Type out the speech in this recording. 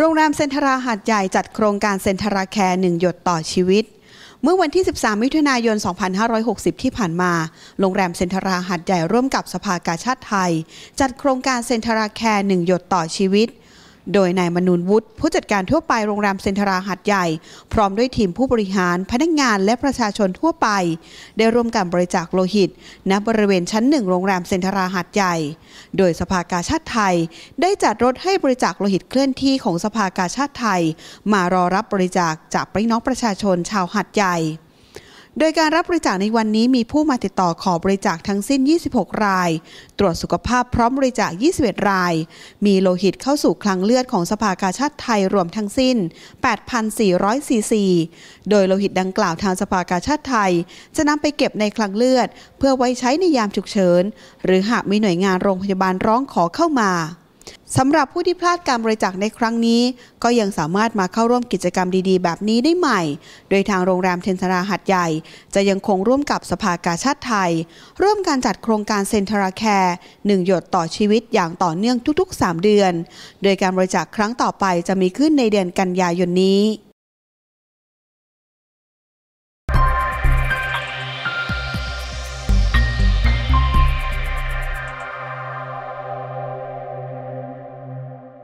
โรงแรมเซนทราหาดใหญ่จัดโครงการเซนทราแคร์หนึ่งหยดต่อชีวิต เมื่อวันที่ 13 มิถุนายน 2560 ที่ผ่านมา โรงแรมเซนทราหาดใหญ่ร่วมกับสภากาชาติไทย จัดโครงการเซนทราแคร์หนึ่งหยดต่อชีวิต โดยนายมนูนวุฒิผู้จัดการทั่วไปโรงแรมเซ็นทราหัดใหญ่ พร้อมด้วยทีมผู้บริหารพนักงานและประชาชนทั่วไป ได้ร่วมกันบริจาคโลหิต ณบริเวณชั้นหนึ่งโรงแรมเซ็นทราหัดใหญ่ โดยสภากาชาติไทย ได้จัดรถให้บริจาคโลหิตเคลื่อนที่ของสภากาชาติไทย มารอรับบริจาคจากพี่น้องประชาชนชาวหัดใหญ่ โดยการรับบริจาคในวันนี้มีผู้มาติดต่อขอบริจาคทั้งสิ้น 26 ราย ตรวจสุขภาพพร้อมบริจาค 21 ราย มีโลหิตเข้าสู่คลังเลือดของสภากาชาติไทยรวมทั้งสิ้น 8,400 ซีซี โดยโลหิตดังกล่าวทางสภากาชาติไทย จะนำไปเก็บในคลังเลือด เพื่อไว้ใช้ในยามฉุกเฉิน หรือหากมีหน่วยงานโรงพยาบาลร้องขอเข้ามา สำหรับผู้ที่พลาดการบริจาคในครั้งนี้ ก็ยังสามารถมาเข้าร่วมกิจกรรมดีๆ แบบนี้ได้ใหม่ โดยทางโรงแรมเทนทราหัดใหญ่ จะยังคงร่วมกับสภากาชาติไทย ร่วมการจัดโครงการเซนทราแคร์หนึ่งหยดต่อชีวิตอย่างต่อเนื่องทุกๆ 3 เดือน โดยการบริจาคครั้งต่อไปจะมีขึ้นในเดือนกันยายนนี้